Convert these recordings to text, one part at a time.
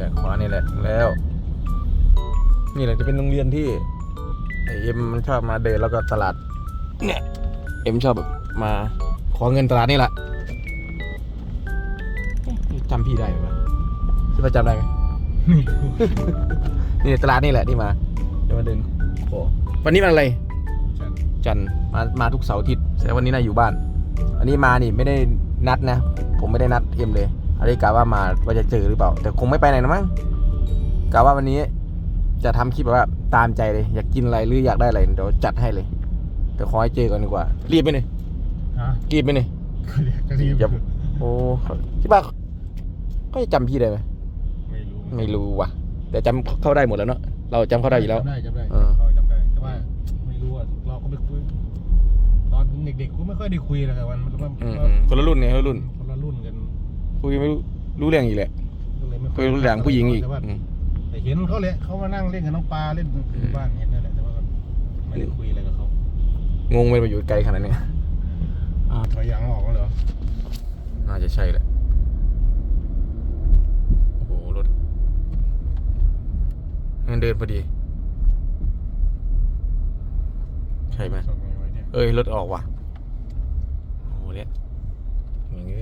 แหละขวานี่แหละแล้ว นี่แหละจะเป็นโรงเรียนที่ไอเอ็มมันชอบมาเดินแล้วก็ตลาด เนี่ยเอ็มชอบแบบมาขอเงินตลาดนี่แหละเอ๊ะจำพี่ได้ไหมวะคิดว่าจำได้ไหมนี่ตลาดนี่แหละที่มาจะมาเดินโอ้วันนี้วันอะไรจันทร์มามาทุกเสาร์อาทิตย์แต่วันนี้น่าอยู่บ้าน อันนี้มานี่ไม่ได้นัดนะ ผมไม่ได้นัดเอ็มเลย อันนี้กะว่ามาว่าจะเจอหรือเปล่า แต่คงไม่ไปไหนนะมั้งกะว่าวันนี้จะทำคลิปแบบว่าตามใจเลย อยากกินอะไรหรืออยากได้อะไรเดี๋ยวจัดให้เลยแต่ขอให้เจอก่อนดีกว่า รีบไปนี่ฮะรีบไปนี่ก็รีบอย่าโอ้คิดว่าก็จะจำพี่ได้ไหมไม่รู้ไม่รู้ว่ะ แต่จำเข้าได้หมดแล้วเนาะเราจำเข้าได้อยู่แล้วจำได้จำได้เออเขาจำได้แต่ว่าไม่รู้อะเราก็ไปคุยตอนเด็กๆก็ไม่ค่อยได้คุยเลยกับมันมันมันอืมอืมคนละรุ่นไงคนละรุ่นคนละรุ่นกัน คุยไม่รู้รู้เรื่องอีกแหละก็เลยไม่คุยรู้เรื่องผู้หญิงอีกแต่ว่าอืมแต่เห็นเขาเลยเขามานั่งเล่นกับน้องปลาเล่นอยู่บ้านเห็นนั่นแหละแต่ว่าก็ไม่ได้คุยอะไรกับเขางงไปมาอยู่ไกลขนาดเนี้ยถอยยางออกแล้วเหรอน่าจะใช่แหละโอ้โหรถมันเดินพอดี ใช่ไหมส่งไว้เนี่ยเอ้ยรถออกว่ะโอ้โหเนี่ยอย่างงี้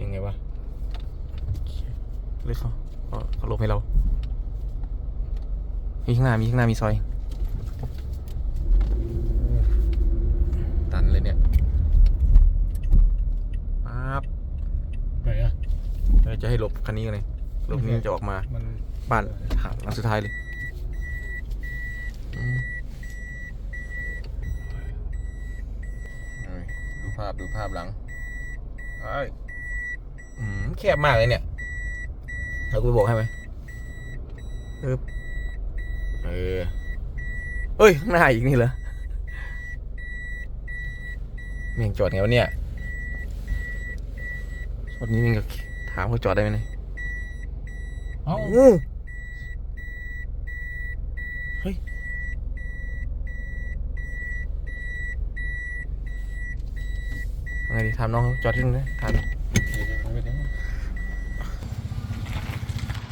ยังไงวะเลือกเขาเขาเขาลบให้เรา มีข้างหน้า มีข้างหน้า มีซอย ตันเลยเนี่ยปั๊บไหนอะเออจะให้หลบคันนี้กันเลยหลบนี้จะออกมามันบ้านหางหลังสุดท้ายเลยอืมเอ้ยดูภาพดูภาพหลังไอ้ยอืม แคบมากเลยเนี่ยเรากูไปบอกให้ไหมเออเออเอ้ยข้างหน้าอีกนี่เหรอเมียงจอดไงวะเนี่ยวันนี้มึงก็ถามเขาจอดได้ไหมเนี่ยเอ้างูเฮ้ยเอาไงดีถามน้องเขาจอดที่ตรงนี้ถามจ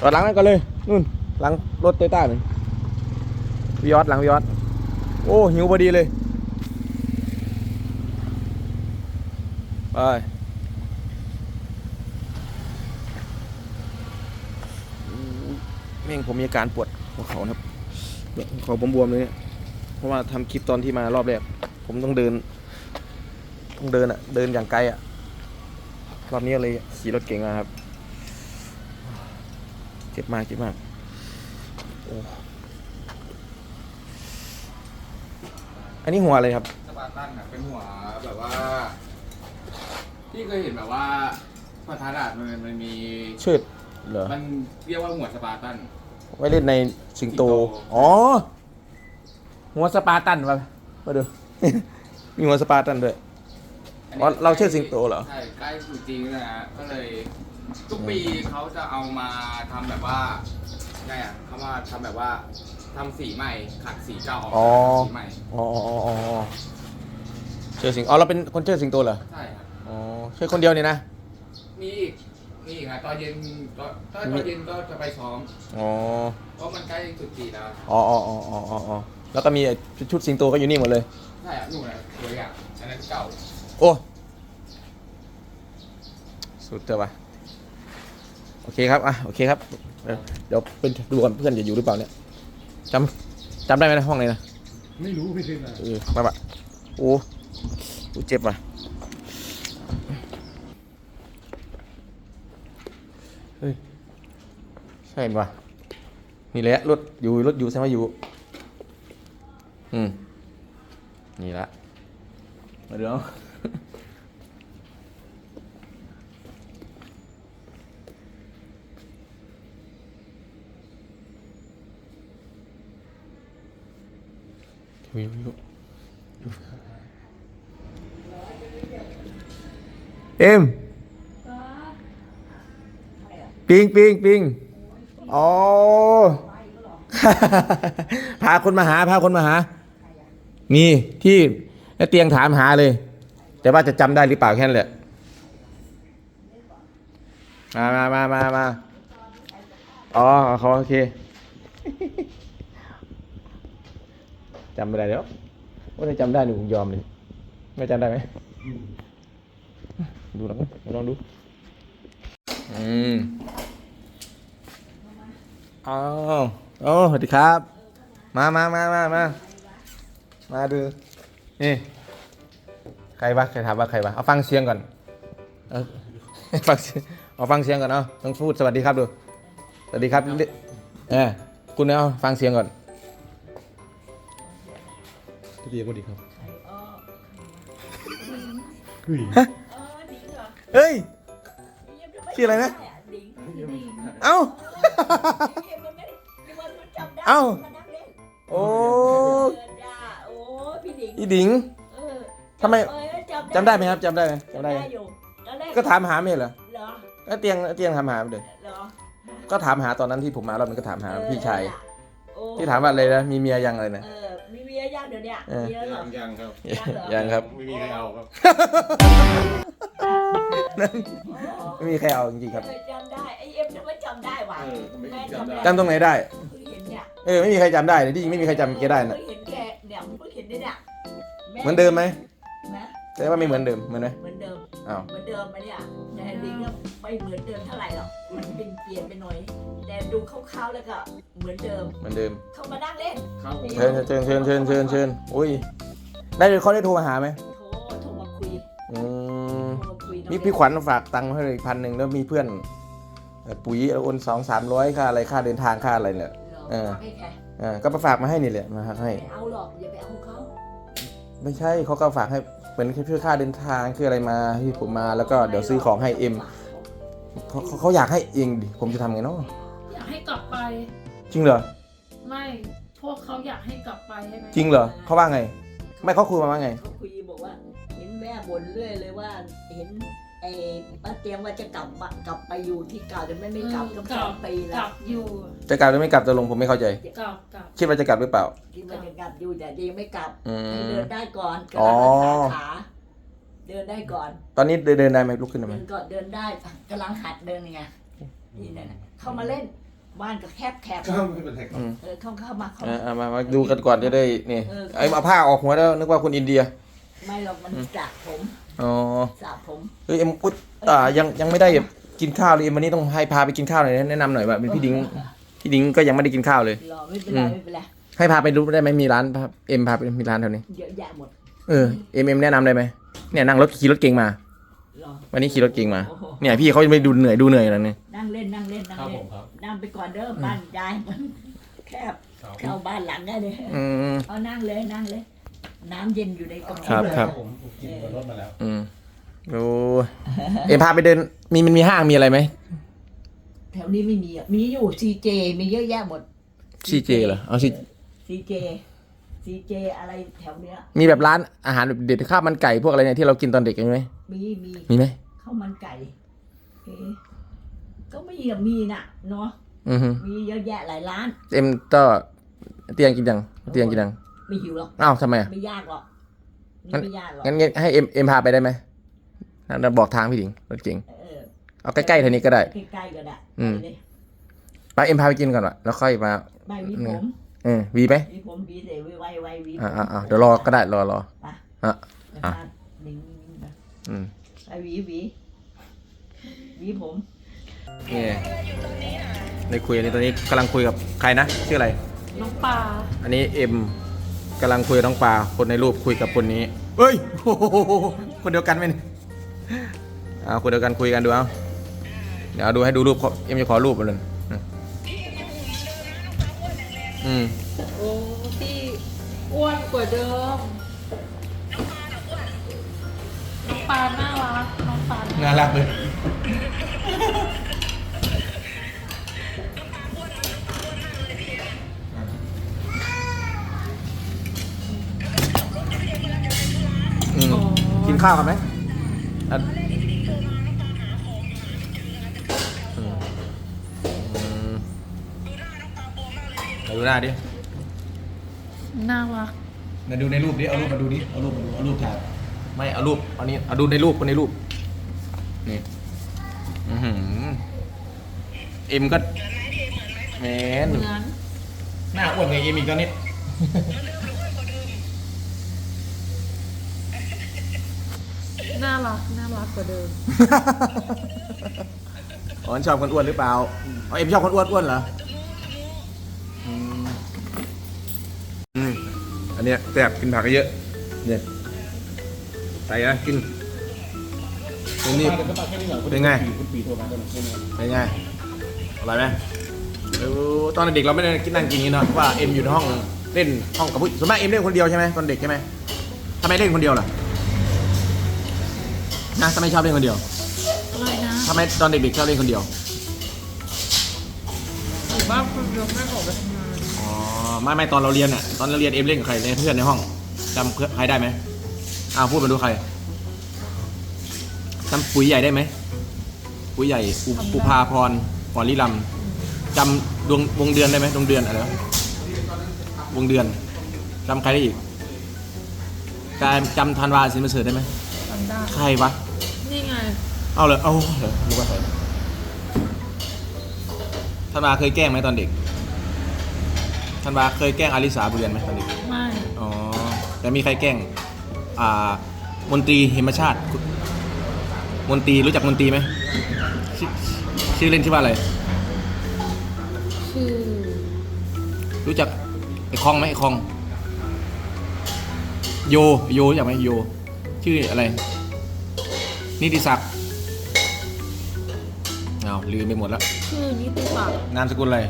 อดหลังนั่นก่อนเลยนู่นหลังรถเตต้าหนึ่งวิออสหลังวิออสโอ้หิวพอดีเลยไปแม่งผมมีอาการปวดหัวเข่านะครับเขาบวมๆเลยเนี่ยเพราะว่าทำคลิปตอนที่มารอบแรกผมต้องเดิน ต้องเดินอะเดินอย่างไกลอะรอบนี้เลยขี่รถเก่งมาครับ เจ็บมากเจ็บมาก โอ้อันนี้หัวอะไรครับ สปาร์ตันอะเป็นหัวแบบว่า ที่เคยเห็นแบบว่าประทัดอะมันมันมีชืดเหรอ มันเรียกว่าหัวสปาร์ตัน ไว้เล่นในสิงโต สิงโต อ๋อ หัวสปาร์ตันมามาดู มีหัวสปาร์ตันด้วยนนี้อ๋อเราชื่อสิงโตเหรอ ใช่ใกล้สุดจริงนะฮะก็เลย ทุกปีเขาจะเอามาทำแบบว่าไงอะเขามาทำแบบว่าทำสีใหม่ขัดสีเก่าออกอ๋อทำสีใหม่อ๋ออ๋ออ๋ออ๋อเชื่อสิงอ๋อเราเป็นคนเชื่อสิงโตเหรอใช่ครับอ๋อเชื่อคนเดียวเนี่ยนะ มีอีกมีอีกครับตอนเย็นก็ถ้าตอนเย็นก็จะไปซ้อมอ๋อเพราะมันใกล้สุดจีนแล้วอ๋ออ๋ออ๋ออ๋ออ๋ออ๋อแล้วก็มีไอ้ชุดสิงโตก็อยู่นี่หมดเลย ใช่อะนู่นอะตัวอย่างอันนั้นเก่าโอ้ สุดเจ้าวะ โอเคครับอะโอเคครับเออเดี๋ยวเป็นดูก่อนเพื่อนจะอยู่หรือเปล่าเนี่ยจำจำได้ไหมนะห้องไหนนะไม่รู้ไม่เคยมาเออมาปะโอ้โอ้เจ็บว่ะเฮ้ยใช่ปะนี่แหละรถอยู่รถอยู่ใช่ไหมอยู่อืมนี่ละมาเดี๋ยว อยู่อยู่อยู่เอ็มปิงปิงปิงอ๋อพาคนมาหา พาคนมาหา นี่ที่เตียงถามหาเลย แต่ว่าจะจำได้หรือเปล่าแค่นั้นแหละมามามามามาอ๋อเขาโอเค จำไม่ได้แล้วว่าถ้าจำได้หนูยอมเลยไม่จำได้ไหมดูลองลองดู อืมอ้าวโอ้สวัสดีครับ มามามามามามาดู นี่ ใครวะใครถามว่าใครวะเอาฟังเสียงก่อน เอาฟังเสียงเอาฟังเสียงก่อนเอาต้องพูดสวัสดีครับดู สวัสดีครับ เออคุณเอาฟังเสียงก่อน ที่เรียกว่าดีครับเฮ้ยชื่ออะไรนะ เอ้า เอ้า โอ้โอ้พี่ดิงอีดิงเออทำไมเออจำได้ไหมครับจำได้ไหมจำได้ไหมอยู่ตอนแรก็ถามหาไม่เหรอเหรอก็เตียงเตียงถามหาเดี๋ยวเหรอก็ถามหาตอนนั้นที่ผมมารอบนึงก็ถามหาพี่ชายโอ้ที่ถามว่าอะไรนะมีเมียยังอะไรนะเออมีเมี ยยังเดี๋ยวเนี้ยเออมีแล้วเหรอ ยังครับยังครับ ไม่มีใครเอาครับ ไม่มีใครเอาจริงๆครับเออจำได้ไอ้เอ็มจะไม่จำได้ว่ะเออทำไมแม่จำได้ จำตรงไหนได้ เพิ่งเห็นเนี่ยเออ ไม่มีใครจำได้เลยที่จริงไม่มีใครจำแกได้นะเพิ่งเห็นแกเนี่ยเพิ่งเห็นเนี่ยแเหมือนเดิมไหม นะแต่ว่าไม่เหมือนเดิมเหมือนไหมเหมือนเดิม อ้าวเหมือนเดิมไหมเนี่ยแต่ดิงก็ไม่เหมือนเดิมเท่าไหร่หรอกมันเป็นเปลี่ยนไปหน่อย แต่ดูคร่าวๆแล้วก็เหมือนเดิม เหมือนเดิม เข้ามานั่งเล่นครับผมเชิญเชิญเชิญเชิญเชิญเชิญอุ้ยได้เลยเขาได้โทรมาหาไหมโทรโทรมาคุยอืมโทรมาคุยนี่พี่ขวัญฝากตังค์ให้เลยพันหนึ่งแล้วมีเพื่อนเอ่อปุ๋ยโอนสองสามร้อยค่าอะไรค่าเดินทางค่าอะไรเนี่ยเออให้ใครอ่าก็มาฝากมาให้นี่แหละมาให้ไม่เอาหรอกอย่าไปเอาเขาไม่ใช่เขาก็ฝากให้ เป็นแค่เพื่อค่าเดินทางคืออะไรมาที่ผมมาแล้วก็เดี๋ยวซื้อของให้เอ็มเขาเขาเขาอยากให้เองดิผมจะทำไงเนาะอยากให้กลับไป จริงเหรอไม่ พวกเขาอยากให้กลับไปใช่ไหมจริงเหรอเขาว่าไง ไม่เขาคุยมาว่าไง เขาคุยบอกว่า เห็นแม่บ่นเรื่อยเลยว่าเห็น ไอ้ป้าเตรียมว่าจะกลับมากลับไปอยู่ที่เก่าแต่ไม่ไม่กลับเออก็กสลัอบงปีกแล้ลัวบอยู่จะกลับหรือไม่กลับจะลงผมไม่เข้าใจ กลับกลับ คิดว่าจะกลับหรือเปล่าที่มันจะกลับอยู่แต่ยังไม่กลับอืให้ม เดินได้ก่อนอ๋อกำลังรักษาขาเดินได้ก่อนตอนนี้เดินเดินได้ไหมลุกขึ้นได้ไหมเดินก่อนเดินได้กำลังหัดเดินไงนี่นั่นน่ะเข้ามาเล่นบ้านก็แคบแคบก็ไม่เป็นไรครับ อืมเออเข้าเข้ามาเข้าอะมาเอามามาดูกันก่อนจะได้นี่เออ ไอ้เอาผ้าออกหัวแล้วนึกว่าคนอินเดีย ไม่หรอกมันสระผมอ๋อสระผมเฮ้ยเอ็มอุ๊ยอ่ายังยังไม่ได้กินข้าวเลยเอ็มวันนี้ต้องให้พาไปกินข้าวหน่อยนะแนะนำหน่อยว่าเป็นพี่ดิงพี่ดิงก็ยังไม่ได้กินข้าวเลยรอไม่เป็นไรไม่เป็นไรให้พาไปรู้ได้ไหมมีร้านพาเอ็มพาไปมีร้านแถวนี้เยอะแยะหมดเออเอ็มเอ็มแนะนำได้ไหมเนี่ยนั่งรถขี่รถเก่งมารอวันนี้ขี่รถเก่งมาโอ้โหเนี่ยพี่เขาไม่ดูเหนื่อยดูเหนื่อยแล้วเนี่ยนั่งเล่นนั่งเล่นนั่งครับเล่ผนมครับนั่งไปก่อนเด้อบ้านยายมันแคบครับ เข้าบ้านหลังได้เลยอืมเอานั่งเลยนั่งเลย น้ำเย็นอยู่ในกระครัป๋อบงครับ ผมผมกินบนรถมาแล้วอืมโอ้เอ็มพาไปเดิน มีมันมีห้างมีอะไรไหมแถวนี้ไม่มีอะมีอยู่ซีเจมีเยอะแยะหมด ซีเจเหรอเอาซีซีเจ ซีเจอะไรแถวเนี้ย มีแบบร้านอาหารแบบเด็ดข้าวมันไก่พวกอะไรเนี่ยที่เรากินตอนเด็กมีไหมมีมีมีไหมข้าวมันไก่เอ๊ะก็มีอะมีน่ะเนาะ อือฮึมีเยอะแยะหลายร้าน เอ็มก็เตียงกินยังเตียงกินยัง ไม่หิวหรอกอ้าวทำไมอะ ไม่ยากหรอกนี่งั้น ไม่ยากหรอกงั้นงั้นให้เอ็มเอ็มพาไปได้ไหมนั่นบอกทางพี่ถิงรถเก่งเออเอาใกล้ๆเท่านี้ก็ได้ ใกล้ๆก็ได้อืม ไปเลยไปเอ็มพาไปกินก่อนวะแล้วค่อยมาใบวีผมเออวีไหมวีผมวีเสไวไวไววีอ่าอ่าอ่าเดี๋ยวรอก็ได้รอรอไปอะอะ หนึ่งไปอืมไปหวีหวีหวีผม นี่ได้คุยอันนี้ตอนนี้กำลังคุยกับใครนะชื่ออะไร น้องปลาอันนี้เอ็ม กำลังคุยกับน้องปลาคนในรูปคุยกับคนนี้เฮ้ยโอ้โหคนเดียวกันไหมเนี่ยเอาคนเดียวกันคุยกันดูเอาเดี๋ยวเอาดูให้ดูรูปเขาเอ็มจะขอรูปมาเลยอืมอืมโอ้ที่อ้วนกว่าเดิม น้องปลาน่ารัก น้องปลาน่ารักน่ารักเลยอืม โอ้ กินข้าวกันไหมอะอืมอืมเอาดูหน้าดิน่ารักมาดูในรูปดิเอารูปมาดูดิเอารูปมาดูเอารูปถ่ายไม่เอารูปเอานี้เอาดูในรูปคนในรูปนี่อือหือเอ็มก็แหมเหมือนหน้าอ้วนไงเอ็มอีกตอนนี้น่ารัก น่ารักกว่าเดิม อ๋อชอบคนอ้วนหรือเปล่าอ๋อเอ็มชอบคนอ้วนอ้วนเหรออืมอืมอันเนี้ยแซ่บกินผักก็เยอะเนี่ยใส่นะกินตรงนี้ เป็นไง คุณปีโทรมาตอนนี้เป็นไงอร่อยไหมเออตอนเด็กเราไม่ได้กินนั่งกินอย่างนี้เนอะเพราะว่าเอ็มอยู่ในห้องเล่นห้องกับผู้ส่วนมากเอ็มเล่นคนเดียวใช่ไหมตอนเด็กใช่ไหมทำไมเล่นคนเดียวล่ะ นะทำไมชอบเล่นคนเดียวอะไรนะทำไมตอนเด็กๆชอบเล่นคนเดียว อยู่บ้านคนเดียวไม่ออกไปทำงานอ๋อ ไม่ไม่ตอนเราเรียนอะ ตอนเราเรียนเอ็มเล่นกับใครในเพื่อนในห้องจำเพื่อนใครได้ไหมอ้าวพูดมาดูใครจำปุ๋ยใหญ่ได้ไหม ปุ๋ยใหญ่อุปุภาพรพรลิลำจำดวงวงเดือนได้ไหมดวงเดือนอะไรวะวงเดือนจำใครได้อีกการจำธันวาสินประเสริฐได้ไหม ทำได้ ใครวะนี่ไง เอาเลยเอาเลยรู้ว่าใครธันวาเคยแกล้งไหมตอนเด็กธันวาเคยแกล้งอาริสาบุญเรียนไหมตอนเด็ก ไม่ อ๋อ แต่มีใครแกล้ง อ่า มนตรีเหมชาติ มนตรีรู้จักมนตรีไหมชื่อชื่อเล่นชื่อว่าอะไร ชื่อ รู้จักไอ้คองไหมไอ้คอง โย โยรู้จักไหมโย ชื่ออะไร นิติศักดิ์เอา ลืมไปหมดแล้ว ชื่อนิติศักดิ์นามสกุลอะไร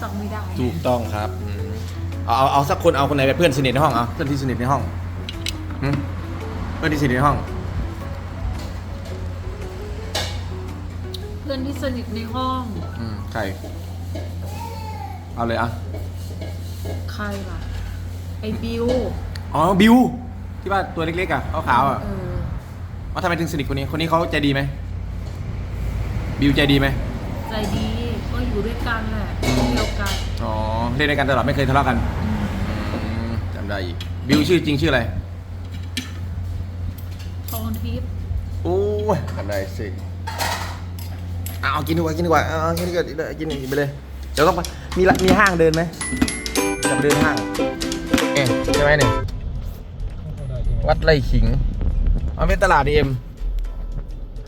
จำไม่ได้ถูกต้องครับอืมเอาเอาเอาสักคนเอาคนไหนเป็นเพื่อนสนิทในห้องเอาเพื่อนที่สนิทในห้องหึเพื่อนที่สนิทในห้อง เพื่อนที่สนิทในห้อง อืมใคร เอาเลยอะ ใครล่ะ ไอ้บิวอ๋อ บิว ที่ว่าตัวเล็กๆอะขาวๆอะเออว่าทำไมถึงสนิทคนนี้ คนนี้เขาใจดีไหม บิวใจดีไหมใจดีก็อยู่ด้วยกันแหละห้องเดียวกันอ๋อเล่นด้วยกันตลอดไม่เคยทะเลาะกันอืมอืมจำได้อีกบิวชื่อจริงชื่ออะไรทองทิพย์โอ้ยจำได้สิเอาเอากินดีกว่ากินดีกว่าเอาเอากินดีกว่ากินกินไปเลยเดี๋ยวต้องไปมีละมีห้างเดินไหมจะไปเดินห้างเอ๊ะใช่ไหมเนี่ยวัดไร่ขิงมันเป็นตลาดดีเอ็ม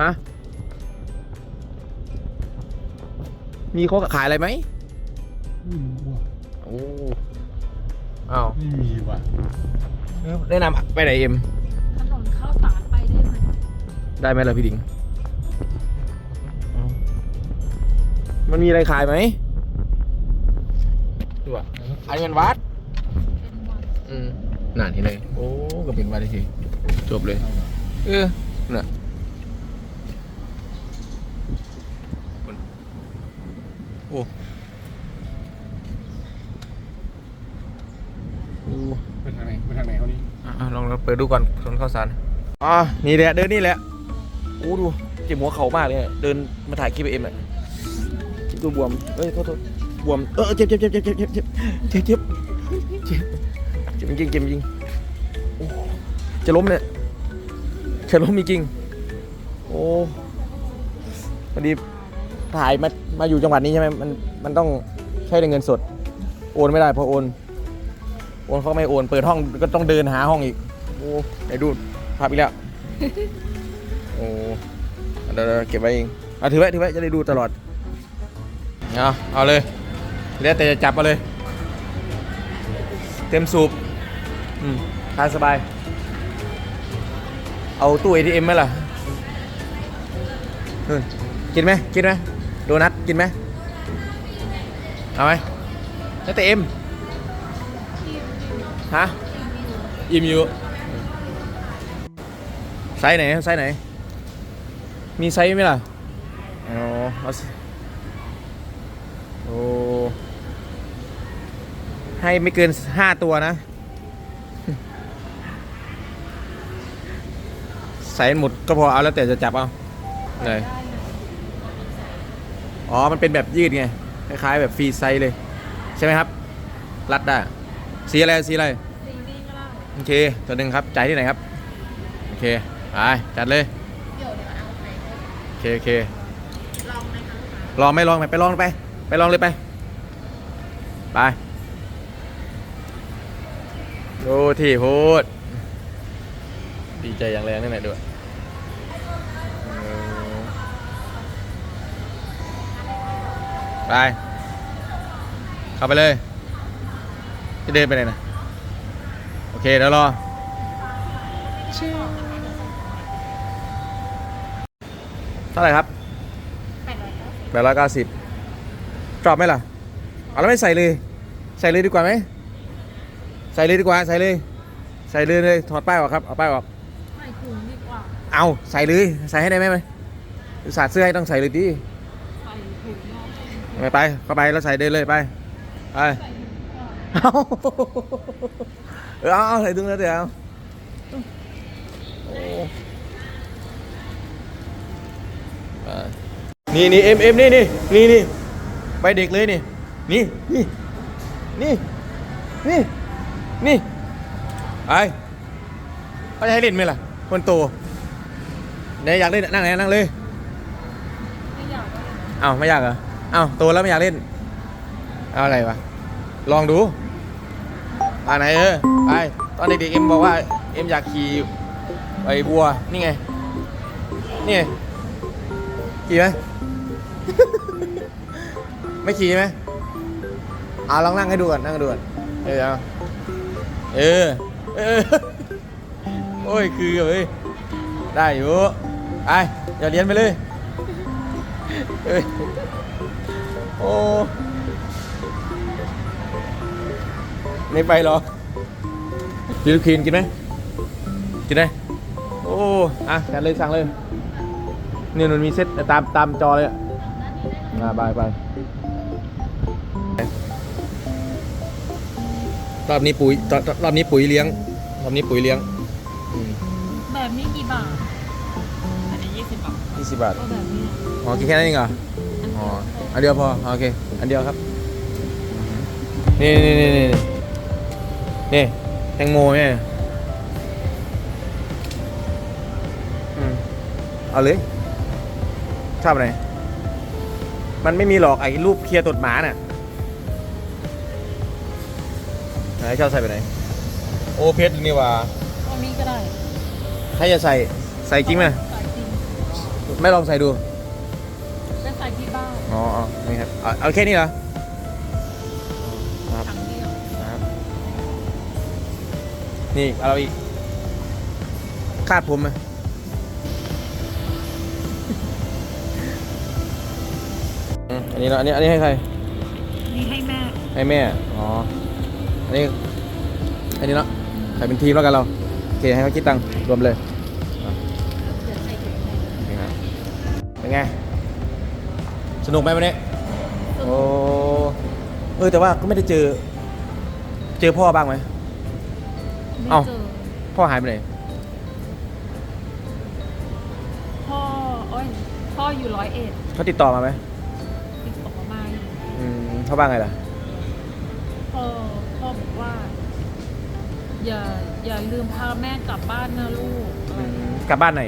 ฮะ มีเขาขายอะไรไหมไม่รู้ว่ะโอ้อ้าวไม่มีว่ะแนะนำไปไหนเอ็มถนนข้าวสารไปได้ไหมได้ไหมล่ะพี่ดิงมันมีอะไรขายไหมดูอะอันนี้เป็นวัดเป็นวันอืมน่าเห็นเลยโอ้ก็เป็นวัดทีจบเลย เออน่ะ โอ้โอ้เป็นทางไหนเป็นทางไหนเขานี่อะลองเปิดดูก่อนถนนข้าวสารอ่านี่แหละเดินนี่แหละโอ้ดูเจ็บหัวเข่ามากเลยอะเดินมาถ่ายคลิปเอ็มอะดูบวมเอ้ยโทษโทษบวมเออเจ็บเจ็บเจ็บเจ็บเจ็บเจ็บเจ็บเจ็บเจ็บเจ็บเจ็บจริงๆเจ็บจริงโอ้จะล้มเนี่ยจะล้มจริงๆโอ้พอดี ถ่ายมามาอยู่จังหวัดนี้ใช่ไหมมันมันต้องใช้เงินสด โอนไม่ได้พอโอนโอนเขาไม่โอนเปิดห้องก็ต้องเดินหาห้องอีกโอ้ไหนดูภาพอีกแล้วโอ้เดี๋ยวเก็บไว้เองเอาถือไว้ถือไว้จะได้ดูตลอดเอาเอาเลยแล้วแต่จะจับมาเลย เต็มสูบอืมทานสบาย เอาตู้ ATM ไหมล่ะกินไหมกินไหม โดนัทกินไหมเอาไหมแล้วแต่เอ็มฮะอิ่มอยู่ไซส์ไหนไซส์ไหน มีไซส์ไหมล่ะอ๋อเอาสิโอ้ให้ไม่เกินห้าตัวนะใส่หมดก็พอเอาแล้วแต่จะจับเอาเลย อ๋อ มันเป็นแบบยืดไง คล้ายๆแบบฟรีไซส์เลย ใช่ไหมครับ รัดได้ สีอะไร สีอะไร สีนี้ก็ได้โอเค ตัวหนึ่งครับจ่ายที่ไหนครับ โอเค ไป จัดเลยโอเคโอเค ลองไหมคะลองไหม่ลองไหมไปลองไป ไปลองเลยไป ไปโอ้ที่พูด ดีใจอย่างแรงนี่ไหนด้วย ไป เข้าไปเลยจะเดินไปไหนนะโอเคเดี๋ยวรอเท่าไหร่ครับแปดร้อยเก้าสิบจอบไหมล่ะเอาแล้วไม่ใส่เลย ใส่เลยดีกว่าไหมใส่เลยดีกว่าใส่เลย ใส่เลยเลยถอดป้ายออกครับเอาป้ายออกใส่ถุงดีกว่าเอาใส่เลยใส่ให้ได้ไหมไหมสาดเสื้อให้ต้องใส่เลยดิใส่ถุงเนาะ ไปไปเข้าไปแล้วใส่เดินเลยไปไปเอาเออเอาเอาใส่ถุงแล้วเดี๋ยวเอาโอ้ไปนี่นี่เอ็มเอ็มนี่นี่นี่นี่ไปเด็กเลยนี่นี่นี่นี่นี่นี่ไอเขาจะให้เล่นไหมล่ะ คนโตไหนอยากเล่นนั่งไหนนั่งเลยไม่อยากได้เอ้าไม่อยากเหรอเอ้าโตแล้วไม่อยากเล่น เอาอะไรวะ ลองดูอ่าไหนเออ ไป ตอนเด็กๆเอ็มบอกว่า เอ็มอยากขี่ไอ้บัว นี่ไง นี่ไง ขี่ไหม ไม่ขี่ไหมอ่าลองนั่งให้ดูก่อน นั่งให้ดูก่อน เออเอาเออ เออ โอ้ย คือเฮ้ย ได้อยู่ ไป อย่าเรียนไปเลย เอ้ย โอ้ ไม่ไปหรอกินลูกคีนกินไหมกินไหมโอ้ อะสั่งเลยสั่งเลยนี่มันมีเซ็ตตามตามจอเลยอะอ่าไปไปรอบนี้ปุ๋ยรอบรอบนี้ปุ๋ยเลี้ยงรอบนี้ปุ๋ยเลี้ยงแบบนี้กี่บาท อันนี้ยี่สิบบาทยี่สิบบาทก็แบบนี้อ๋อกินแค่นั้นเองเหรอ อ๋อ อันเดียวพอโอเค อันเดียวครับ นี่นี่นี่นี่นี่แตงโมเนี่ยอืมเอาเลย ชอบอะไร มันไม่มีหรอกไอ้รูปเคลียร์ตดหมาน่ะไหนชอบใส่ไปไหน โอเพชรนี่ว่าเอานี้ก็ได้ให้จะใส่ ใส่จริงไหม ใส่จริง ไม่ลองใส่ดูไปใส่ ที่บ้านอ๋ออ๋อนี่ครับเอาเอาแค่นี้เหรอครับถังเดียวครับนี่เอาเราอีก คาดผมไหมอืมอันนี้เนอะอันนี้ อันนี้ให้ใคร นี่ให้แม่ให้แม่ อ๋อ อันนี้ อันนี้เนาะใส่เป็นทีมแล้วกันเรา โอเค ให้เขาคิดตังค์รวมเลย เดี๋ยวใส่ถุงให้นี่ครับเป็นไง สนุกไหมวันนี้โอ้เออแต่ว่าก็ไม่ได้เจอ เจอพ่อบ้างไหม ไม่เอ้า เจอพ่อหายไปไหนพ่อเอ้ยพ่ออยู่ร้อยเอ็ดเขาติดต่อมาไหมติดต่อมาอยู่อืมเขาบ้างไงล่ะ พ่อพ่อบอกว่า อย่าอย่าลืมพาแม่กลับบ้านนะลูกอะไรกลับบ้านไหน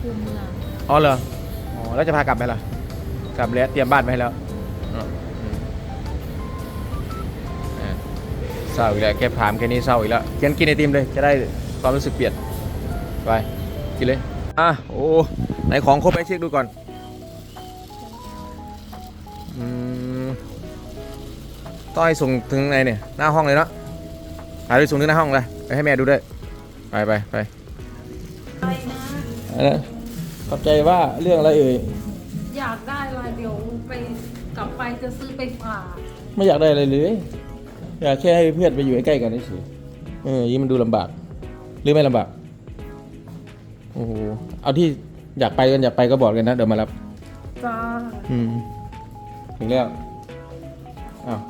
คูเมืองอ๋อเหรออ๋อแล้วจะพากลับไหมล่ะ กลับแล้วเตรียมบ้านไว้ให้แล้วอ๋ออืมอะเศร้าอีกแล้วแค่ถามแค่นี้เศร้าอีกแล้วเขียนกินไอติมเลยจะได้ความรู้สึกเปลี่ยนไปกินเลยอะโอ้ไหนของครบไปเช็คดูก่อนอืมต้องให้ส่งถึงไหนเนี่ยหน้าห้องเลยเนาะหาไปส่งถึงหน้าห้องเลยไปให้แม่ดูด้วยไปไปไปอะไรนะขอบใจว่าเรื่องอะไรเอ่ย อยากได้อะไรเดี๋ยวไปกลับไปจะซื้อไปฝากไม่อยากได้อะไรเลย อยากแค่ให้เพื่อนไปอยู่ใกล้ๆกันเฉยๆเออยิ่งมันดูลำบาก หรือไม่ลำบาก โอ้โห เอาที่อยากไปกันอยากไปก็บอกกันนะ เดี๋ยวมารับ จ้าอืม ถึงแล้ว อ้าว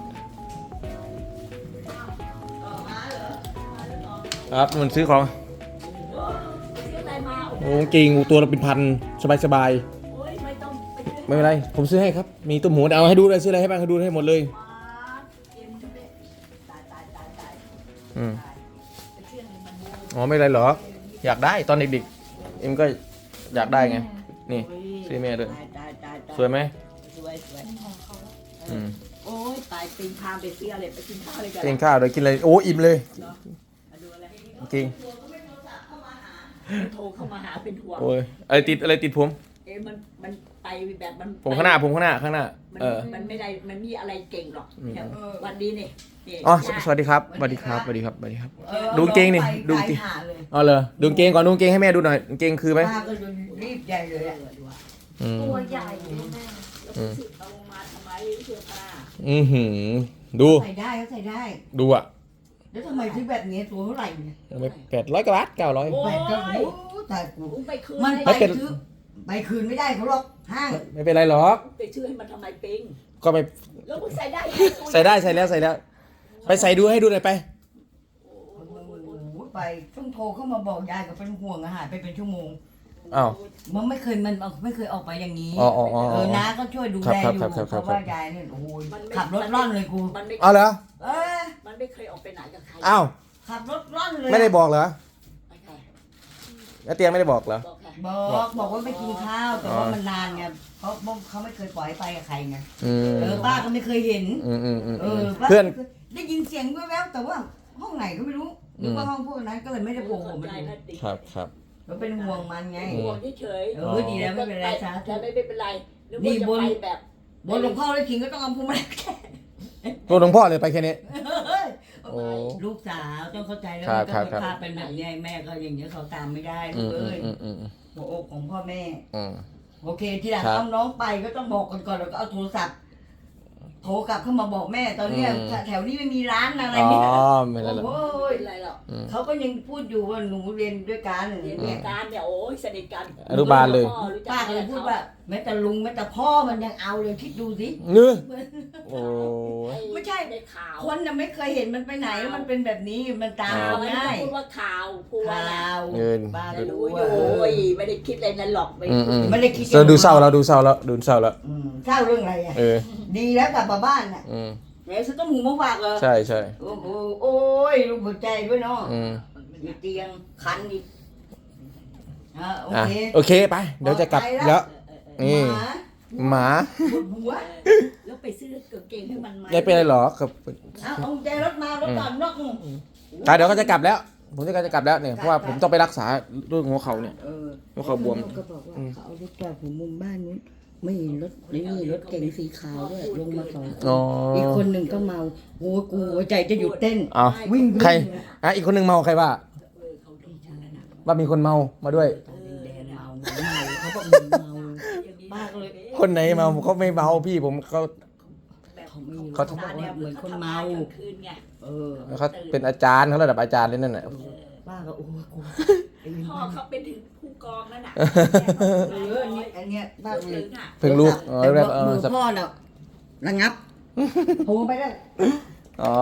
ครับ มันซื้อของ ซื้ออะไรมา โอ้จริงตัวเราเป็นพัน สบายโอ้ยไม่ต้อง ไปซื้อๆไม่เป็นไร ผมซื้อให้ครับ มีตุ้มหูเอาให้ดูเลยซื้ออะไรให้บ้างให้ดูให้หมดเลยมาเอ็มเนี่ยตายตายตายตายอืมไปเชื่อให้มันดูอ๋อไม่เป็นไรหรอกอยากได้ตอนเด็กๆเอ็มก็อยากได้ไง นี่ซื้อแม่ด้วยตายตายตายตายสวยไหมสวยสวยของเขาอืมโอ้ยตายปีนพามไปเสียเลยไปกินข้าวเลยกันเก่งข้าวเดี๋ยวกินเลยโอ้อิ่มเลยมาดูอะไรจริงโทรเข้ามาหาเป็นห่วงโอ้ยอะไรติดอะไรติดผม เอ๊ะมันมันไปแบบมันผมข้างหน้าผมข้างหน้าข้างหน้า มันเออมันไม่ได้มันมีอะไรเก่งหรอกอืมแถววันนี้นี่นี่อ๋อสญาติสวัสดีครับสวัสดีครับสวัสดีครับสวัสดีครับออดูกางเกงนี่ไปดูกางเกง ไปหาเลยอ๋อเหรอดูกางเกงก่อนดูกางเกงให้แม่ดูหน่อยกางเกงคือไหมป้าก็จะรีบใหญ่เลยอะอืมตัวใหญ่ด้วยแม่แล้วไปสึกเอามาทำไมเสื้อผ้าอือหือดูใส่ได้ก็ใส่ได้ ดูอะแล้วทำไมซื้อแบบนี้ตัวเท่าไหร่เนี่ยแปดร้อยกว่าบาทเก้าร้อย โอ้แปยดก็โอ้โหแต่กูอุ้มไปคืนมันให้ไปเป็นซื้อ ไปคืนไม่ได้เขาหรอกห้างไม่เป็นไรหรอกไปซื้อให้มันทำไมปิงก็ไปแล้วมึงใส่ได้ใส่ได้ใส่แล้วใส่แล้ว ไปใส่ดูให้ดูหน่อยไป โอ้โหไปต้องโทรเข้ามาบอกยายก็เป็นห่วงอาหารไปเป็นชั่วโมง อ้าว มันไม่เคยมันไม่เคยออกไปอย่างนี้อ๋ออ๋ออ๋อเออน้าก็ช่วยดูครับแลครับอยู่ครับครับเพราะว่ายายเนี่ยโอ้โหขับรถร่อนเลยกูมันไม่เอาเหรอเออมันไม่เคยออกไปไหนกับใครอ้าวขับรถร่อนเลยไม่ได้บอกเหรอไม่ใช่ แล้วเตียงไม่ได้บอกเหรอบอกแค่ บอกบอกว่าไม่กินข้าวแต่อ๋ว่าอมันนานไงเขาเขาไม่เคยปล่อยให้ไปกับใครไงอืมเออป้าก็ไม่เคยเห็น อืมอืมอืมเออืมอป้าเพื่อน ได้ยินเสียงแว่วๆแต่ว่าห้องไหนก็ไม่รู้หรือว่าห้องพวกนั้นก็เลยไม่ได้โผล่สนมาใจดูนะติ๊กครับครับเราเป็นห่วงมันไงอืมห่วงเฉยเออดีแล้วไม่เป็นไรจ้าแต่ไม่เป็นไรนึกนี่ว่าจะบนไปแบบ บนหลวงพ่อเลยคิงก็ต้องเอาพวงมาลัยตัวหลวงพ่อเลยไปแค่นี้โอ้ ลูกสาวต้องเข้าใจแล้วครับมันครับก็ครับพาเป็นแบบนี้แม่ก็อย่างเงี้ยเขาตามไม่ได้ลูอืกมอืเอ้มยอืมอืมอืมหัวอกของพ่อแม่ อืม โอเคทีหลังครับเอาน้องไปก็ต้องบอกกันก่อนแล้วก็เอาโทรศัพท์โทรกลับเข้ามาบอกแม่ตอนเนี้ยอืม แถวนี้ไม่มีร้านอะไรอ๋อเนี่ยไม่เป็นไรหรอกโอ้ไม่ยเป็นไรหรอกอืม เขาก็ยังพูดอยู่ว่าหนูเรียนด้วยกันเรียนอืเรียมนการเนี่ยโอ้ยสนิทกันอนุบาลเลย พ่อรู้จัป้าก็เลยพูดว่า แม้แต่ลุงแม้แต่พ่อมันยังเอาเลยคิดดูสิเงือโอ้ยไม่ใช่ในข่าวคนน่ะไม่เคยเห็นมันไปไหนแล้วมันเป็นแบบนี้มันตามอ๋อเราไม่ง่ายพูดว่าข่าวพูดว่าข่าวเงินป้าก็ไม่รู้รู้อว่ายู่เอโอ้อยไม่ได้คิดอะไรนั่นหรอกไม่อืมอืมไม่ได้คิดเราดูเศร้าแล้วดูเศร้าแล้วดูเศร้าแล้วอืมเศร้าเรื่องอะไรอะเออดีแล้วกลับมาบ้านน่ะอืมแหมซื้อต้มหูมาฝากเหรอใช่ใช่โอ้โหโอ้ยลูกหัวใจด้วยเนาะอืมอยู่เตียงคันอีกอ่าโออะเคโอเคไปเดี๋ยวจะกลับแล้ว นี่หมาหมาปวดหัวแล้วไปซื้อกางเกงให้มันไหมไม่เป็นไรหรอกครับเอาเอาใจรถมารถจอดนอกนู่นตาเดี๋ยวก็จะกลับแล้ว ผมจะจะกลับแล้วเนี่ยเพราะว่าผมต้องไปรักษาเรื่องหัวเข่าเนี่ยเออหัวเข่าบวม ก็บอกว่าเขาเอารถจอดหัวมุมบ้านนู้นไม่เห็นรถนี่รถเก๋งสีขาวด้วยลงมาสองคนอ๋ออีกคนหนึ่งก็เมาโอ้ยกูหัวใจจะหยุดเต้น เอาวิ่งใครวิ่งเลยอะอีกคนหนึ่งเมาใครว่าเออเขาดีจังนะว่ามีคนเมามาด้วยตาแดงๆเมาเมาเขาบอกมึงเมา บ้าเลยคนไหนเมาเขาไม่เมาพี่ผมเขาเขาไม่รู้เขาเขาบอกว่าเหมือนคนเมาคืนไงเออเขาเป็นอาจารย์เขาระดับอาจารย์เลยนั่นน่ะ ป้าก็โอ้ยกูไอ้พ่อเขาเป็นถึงผู้กองนั่นน่ะเอออันนี้อันเนี้ยป้าก็เลยถึงอะเพิ่งรู้อ๋อแต่แรกว่าเอมืออสับพ่อน่ะระงับโทรไปได้อ๋อ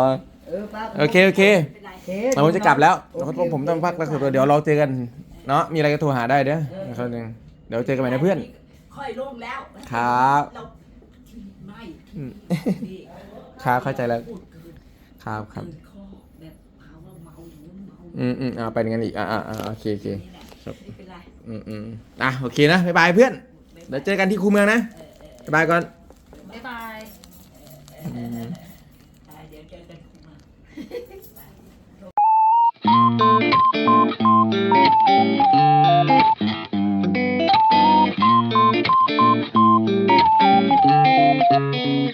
เออป้าโอเคโอเคเป็นไรโอเคเราจะกลับแล้วเดี๋ยวผมผมต้องพักแล้วคือเดี๋ยวเราเจอกัน เนาะ มีอะไรก็โทรหาได้เด้อเขาหนึ่งเดี๋ยวเจอกันใหม่นะเพื่อน ค่อยโล่งแล้วครับเราไม่อืม นี่ครับเข้าใจแล้ว พูดเกินครับครับ เกินข้อแบบเมาแล้วเมาหรือเมาอืมอืมอ่าไปงั้นอีกอ่าอ่าอ่าโอเคโอเคนี่แหละครับไม่เป็นไรอืมอืมอะโอเคนะบ๊ายบายเพื่อนเดี๋ยวเจอกันที่คูเมืองนะบ๊ายบายก่อน บ๊ายบาย Música